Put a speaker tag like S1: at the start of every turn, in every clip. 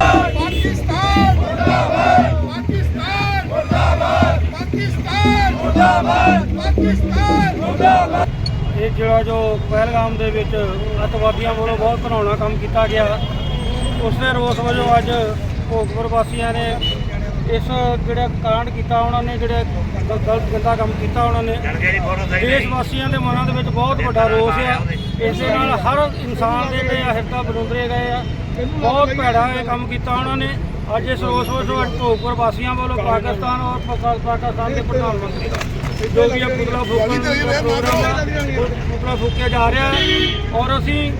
S1: ਪਾਕਿਸਤਾਨ ਮੁਰਦਾਬਾਦ ਪਾਕਿਸਤਾਨ ਮੁਰਦਾਬਾਦ ਪਾਕਿਸਤਾਨ ਮੁਰਦਾਬਾਦ ਪਾਕਿਸਤਾਨ ਮੁਰਦਾਬਾਦ
S2: ਇਹ ਜਿਹੜਾ ਜੋ ਪਹਿਲਗਾਮ ਦੇ ਵਿੱਚ ਅੱਤਵਾਦੀਆਂ ਵੱਲੋਂ ਬਹੁਤ ਘਿਨਾਉਣਾ ਕੰਮ ਕੀਤਾ ਗਿਆ। ਉਸ ਦੇ ਰੋਸ ਵਜੋਂ ਅੱਜ ਭੋਗਪੁਰ ਵਾਸੀਆਂ ਨੇ ਇਸ ਜਿਹੜਾ ਕਾਂਡ ਕੀਤਾ ਉਹਨਾਂ ਨੇ, ਜਿਹੜੇ ਗ- ਗਲਤ, ਗੰਦਾ ਕੰਮ ਕੀਤਾ ਉਹਨਾਂ ਨੇ। ਦੇਸ਼ ਵਾਸੀਆਂ ਦੇ ਮਨਾਂ ਦੇ ਵਿੱਚ ਬਹੁਤ ਵੱਡਾ ਰੋਸ ਆ। ਇਸ ਦੇ ਨਾਲ ਹਰ ਇਨਸਾਨ ਦੇ ਜਿਹੜੇ ਆ ਹਿਰਦਾ ਬਰੁੰਦਰੇ ਗਏ ਆ। ਬਹੁਤ ਭੈੜਾ ਇਹ ਕੰਮ ਕੀਤਾ ਉਹਨਾਂ ਨੇ। ਅੱਜ ਇਸ ਰੋਸ ਵਜੋਂ ਅੱਜ ਭੋਗਪੁਰ ਵਾਸੀਆਂ ਵੱਲੋਂ ਪਾਕਿਸਤਾਨ ਔਰ ਪਾਕਿਸਤਾਨ ਦੇ ਪ੍ਰਧਾਨ ਮੰਤਰੀ ਦਾ, ਜੋ ਕਿ ਇਹ ਪੁਤਲਾ ਫੂਕਣ ਦਾ ਪ੍ਰੋਗਰਾਮ ਆ, ਪੁਤਲਾ ਫੂਕਿਆ ਜਾ ਰਿਹਾ ਔਰ ਅਸੀਂ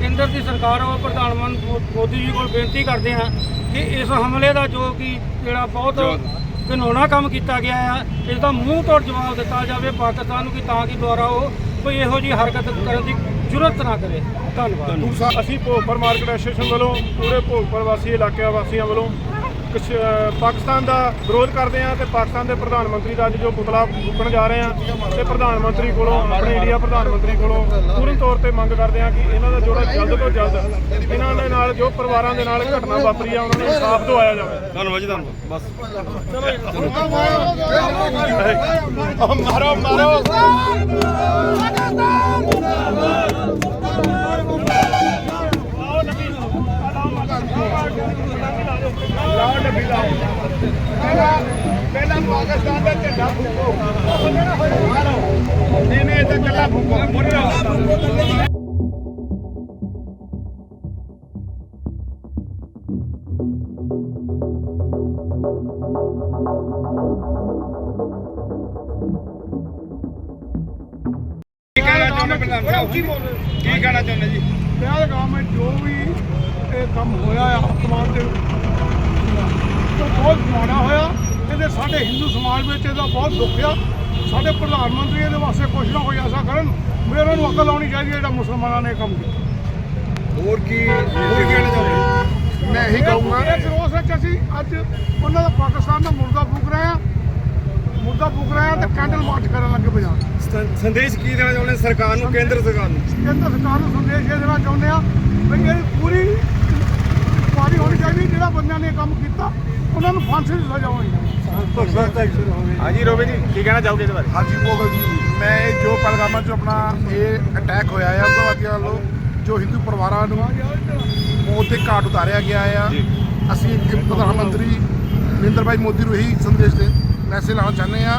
S2: ਕੇਂਦਰ ਦੀ ਸਰਕਾਰ ਔਰ ਪ੍ਰਧਾਨ ਮੰਤਰੀ ਮੋਦੀ ਜੀ ਕੋਲ ਬੇਨਤੀ ਕਰਦੇ ਹਾਂ ਕਿ ਇਸ ਹਮਲੇ ਦਾ ਜੋ ਕਿ ਜਿਹੜਾ ਬਹੁਤ ਘਿਨਾਉਣਾ ਕੰਮ ਕੀਤਾ ਗਿਆ ਆ ਇਸ ਦਾ ਮੂੰਹ ਤੋੜ ਜਵਾਬ ਦਿੱਤਾ ਜਾਵੇ ਪਾਕਿਸਤਾਨ ਨੂੰ ਕਿ ਤਾਂ ਕਿ ਦੁਆਰਾ ਉਹ ਕੋਈ ਇਹੋ ਜਿਹੀ ਹਰਕਤ ਕਰਨ ਦੀ ਜ਼ਰੂਰਤ ਨਾ ਕਰੇ। ਧੰਨਵਾਦ।
S3: ਅਸੀਂ ਭੋਗਪੁਰ ਮਾਰਕੀਟ ਐਸੋਸੀਏਸ਼ਨ ਵੱਲੋਂ ਪੂਰੇ ਭੋਗਪੁਰ ਵਾਸੀ ਇਲਾਕਿਆਂ ਵਾਸੀਆਂ ਵੱਲੋਂ ਪਾਕਿਸਤਾਨ ਦਾ ਵਿਰੋਧ ਕਰਦੇ ਹਾਂ ਤੇ ਪਾਕਿਸਤਾਨ ਦੇ ਪ੍ਰਧਾਨ ਮੰਤਰੀ ਦਾ ਅੱਜ ਜੋ ਪੁਤਲਾ ਫੂਕਣ ਜਾ ਰਹੇ ਹਾਂ ਤੇ ਪ੍ਰਧਾਨ ਮੰਤਰੀ ਕੋਲੋਂ ਆਪਣੇ ਇੰਡੀਆ ਪ੍ਰਧਾਨ ਮੰਤਰੀ ਕੋਲੋਂ ਪੂਰਨ ਤੌਰ ਤੇ ਮੰਗ ਕਰਦੇ ਹਾਂ ਕਿ ਇਹਨਾਂ ਦਾ ਜਿਹੜਾ ਜਲਦ ਤੋਂ ਜਲਦ ਇਹਨਾਂ ਦੇ ਨਾਲ ਜੋ ਪਰਿਵਾਰਾਂ ਦੇ ਨਾਲ ਘਟਨਾ ਵਾਪਰੀ ਆ ਉਹਨਾਂ ਨੂੰ ਇਨਸਾਫ ਦਿਵਾਇਆ ਜਾਵੇ।
S4: ਧੰਨਵਾਦ ਜੀ ਧੰਨਵਾਦ। ਬਸ।
S3: ਮਾਰੋ ਮਾਰੋ। ਪਹਿਲਾਂ ਪਾਕਿਸਤਾਨ ਦਾ ਝੰਡਾ ਫੂਕੋ ਨਹੀਂ ਨਹੀਂ ਇਹ ਤਾਂ ਕੱਲਾ ਫੂਕੋ ਮੁਰਦਾ
S4: ਕੀ ਕਹਿਣਾ ਚਾਹੁੰਦੇ ਜੀ?
S3: ਪਹਿਲਗਾਮ ਵਿੱਚ ਜੋ ਵੀ ਇਹ ਕੰਮ ਹੋਇਆ ਆ ਅਤਵਾਦ ਦੇ ਉਹ ਬਹੁਤ ਮਾੜਾ ਹੋਇਆ ਇਹਦੇ ਸਾਡੇ ਹਿੰਦੂ ਸਮਾਜ ਵਿੱਚ ਇਹਦਾ ਬਹੁਤ ਦੁੱਖ ਆ। ਸਾਡੇ ਪ੍ਰਧਾਨ ਮੰਤਰੀ ਇਹਦੇ ਵਾਸਤੇ ਕੁਝ ਨਾ ਕੋਈ ਐਸਾ ਕਰਨ ਵੀ ਉਹਨਾਂ ਨੂੰ ਅਕਲ ਆਉਣੀ ਚਾਹੀਦੀ ਹੈ ਜਿਹੜਾ ਮੁਸਲਮਾਨਾਂ ਨੇ ਇਹ ਕੰਮ ਕੀਤਾ।
S4: ਹੋਰ ਕੀ ਹੋਰ ਕੀ ਕਹਿਣਾ ਚਾਹੁੰਦੇ
S3: ਮੈਂ ਇਹੀ ਕਹੂੰਗਾ ਇਸ ਰੋਸ ਵਿੱਚ ਅਸੀਂ ਅੱਜ ਉਹਨਾਂ ਦਾ ਪਾਕਿਸਤਾਨ ਦਾ ਮੁਰਦਾ ਫੂਕ ਰਹੇ ਆ ਮੁਰਦਾ ਫੂਕ ਰਹੇ ਆ ਤੇ ਕੈਂਡਲ ਮਾਰਚ ਕਰਨ ਲੱਗੇ
S4: ਸੰ- ਸੰਦੇਸ਼ ਕੀ ਦੇਣਾ ਚਾਹੁੰਦੇ? ਸਰਕਾਰ ਨੂੰ ਕੇਂਦਰ ਸਰਕਾਰ ਨੂੰ?
S3: ਕੇਂਦਰ ਸਰਕਾਰ ਨੂੰ ਸੰਦੇਸ਼ ਇਹ ਦੇਣਾ ਚਾਹੁੰਦੇ ਆ ਵੀ ਇਹ ਪੂਰੀ ਪਾਰੀ ਹੋਣੀ ਚਾਹੀਦੀ ਜਿਹੜਾ ਬੰਦਿਆਂ ਨੇ ਕੰਮ ਕੀਤਾ? ਉਹਨਾਂ ਨੂੰ ਫਾਂਸੀ ਦੀ ਸਜ਼ਾ ਹੋਣੀ
S4: ਹਾਂਜੀ ਰੋਬੀ ਜੀ ਕੀ ਕਹਿਣਾ ਚਾਹੋਗੇ ਇਹਦੇ ਬਾਰੇ?
S5: ਹਾਂਜੀ ਮੋਗਲ ਜੀ। ਮੈਂ ਇਹ ਜੋ ਪਹਿਲਗਾਮਾਂ 'ਚ ਆਪਣਾ ਇਹ ਅਟੈਕ ਹੋਇਆ ਹੈ ਉਗਰਵਾਦੀਆਂ ਵੱਲੋਂ ਜੋ ਹਿੰਦੂ ਪਰਿਵਾਰਾਂ ਨੂੰ ਮੌਤ ਦੇ ਘਾਟ ਉਤਾਰਿਆ ਗਿਆ ਆ ਅਸੀਂ ਇੱਕ ਪ੍ਰਧਾਨ ਮੰਤਰੀ ਨਰਿੰਦਰ ਭਾਈ ਮੋਦੀ ਨੂੰ ਇਹੀ ਸੰਦੇਸ਼ ਦੇ ਮੈਸੇਜ ਲਾਉਣਾ ਚਾਹੁੰਦੇ ਆ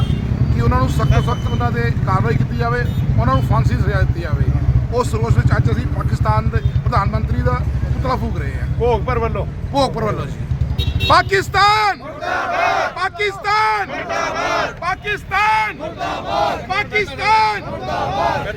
S5: ਕਿ ਉਹਨਾਂ ਨੂੰ ਸਖਤ ਸਖਤ ਉਹਨਾਂ ਦੇ ਕਾਰਵਾਈ ਕੀਤੀ ਜਾਵੇ ਉਹਨਾਂ ਨੂੰ ਫਾਂਸੀ ਸਜ਼ਾ ਦਿੱਤੀ ਜਾਵੇ। ਉਸ ਰੋਸ ਵਿੱਚ ਅੱਜ ਅਸੀਂ ਪਾਕਿਸਤਾਨ ਦੇ ਪ੍ਰਧਾਨ ਮੰਤਰੀ ਦਾ ਪੁਤਲਾ ਫੂਕ ਰਹੇ ਹਾਂ
S3: ਭੋਗਪੁਰ ਵੱਲੋਂ।
S5: ਭੋਗਪੁਰ ਵੱਲੋਂ ਜੀ। ਪਾਕਿਸਤਾਨ! ਮੁਰਦਾਬਾਦ। ਪਾਕਿਸਤਾਨ! ਮੁਰਦਾਬਾਦ। ਪਾਕਿਸਤਾਨ! ਮੁਰਦਾਬਾਦ ਪਾਕਿਸਤਾਨ!